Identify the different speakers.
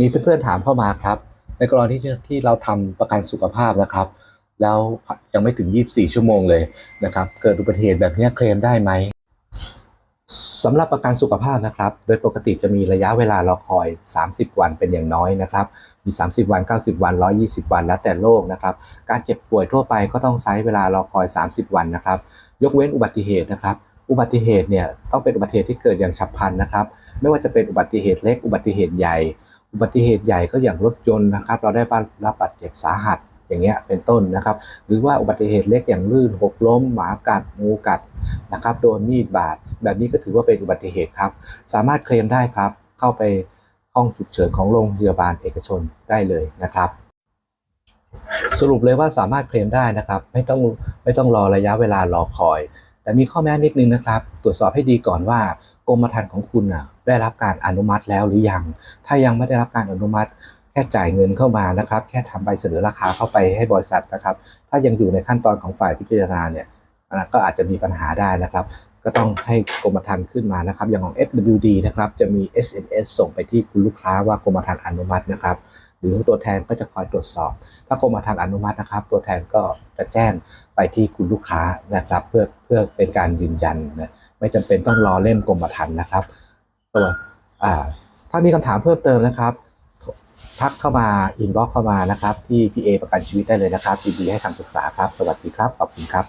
Speaker 1: มีเพื่อนๆถามเข้ามาครับ ในกรณีที่เราทำประกันสุขภาพนะครับ แล้วยังไม่ถึง 24 ชั่วโมงเลยนะครับ เกิดอุบัติเหตุแบบนี้เคลมได้ไหมสำหรับประกันสุขภาพนะครับ โดยปกติจะมีระยะเวลารอคอย 30 วันเป็นอย่างน้อยนะครับ มี 30 วัน 90 วัน 120 วัน แล้วแต่โรคนะครับ การเจ็บป่วยทั่วไปก็ต้องใช้เวลารอคอย 30 วันนะครับ ยกเว้นอุบัติเหตุนะครับ อุบัติเหตุเนี่ยต้องเป็นอุบัติเหตุที่เกิดอย่างฉับพลันนะครับ ไม่ว่าจะเป็นอุบัติเหตุเล็ก อุบัติเหตุใหญ่ อุบัติเหตุใหญ่ก็อย่างรถยนต์นะครับ เราได้รับบาดเจ็บสาหัสอย่างเงี้ยเป็นต้นนะครับ หรือว่าอุบัติเหตุเล็กอย่างลื่นหกล้ม หมากัดงูกัดนะครับโดนมีดบาด แบบนี้ก็ถือว่าเป็นอุบัติเหตุครับ สามารถเคลมได้ครับ เข้าไปห้องฉุกเฉินของโรงพยาบาลเอกชนได้เลยนะครับ สรุปเลยว่าสามารถเคลมได้นะครับ ไม่ต้องไม่ต้องรอระยะเวลารอคอย แต่มีข้อแม้นิดนึงนะครับ ตรวจสอบให้ดีก่อนว่ากรมธรรม์ของคุณน่ะได้รับการอนุมัติแล้วหรือยัง ถ้ายังไม่ได้รับการอนุมัติ แค่จ่ายเงินเข้ามานะครับ แค่ทำใบเสนอราคาเข้าไปให้บริษัทนะครับ ถ้ายังอยู่ในขั้นตอนของฝ่ายพิจารณาเนี่ยก็อาจจะมีปัญหาได้นะครับ ก็ต้องให้กรมธรรม์ขึ้นมานะครับ อย่างของ FWD นะครับจะมี SMS ส่งไปที่คุณลูกค้าว่ากรมธรรม์อนุมัตินะครับหรือตัวแทนก็จะคอยตรวจสอบ ถ้ากรมธรรม์อนุมัตินะครับ ตัวแทนก็จะแจ้งไปที่คุณลูกค้านะครับ เพื่อเพื่อเป็นการยืนยันนะไม่จำเป็นต้องรอเล่นกรมธรรม์นะครับส่วนอ่าถ้ามีคำถามเพิ่มเติมนะครับทักเข้ามาอินบ็อกเข้ามานะครับ ที่พีเอประกันชีวิตได้เลยนะครับยินดีให้คำปรึกษาครับ สวัสดีครับ ขอบคุณครับ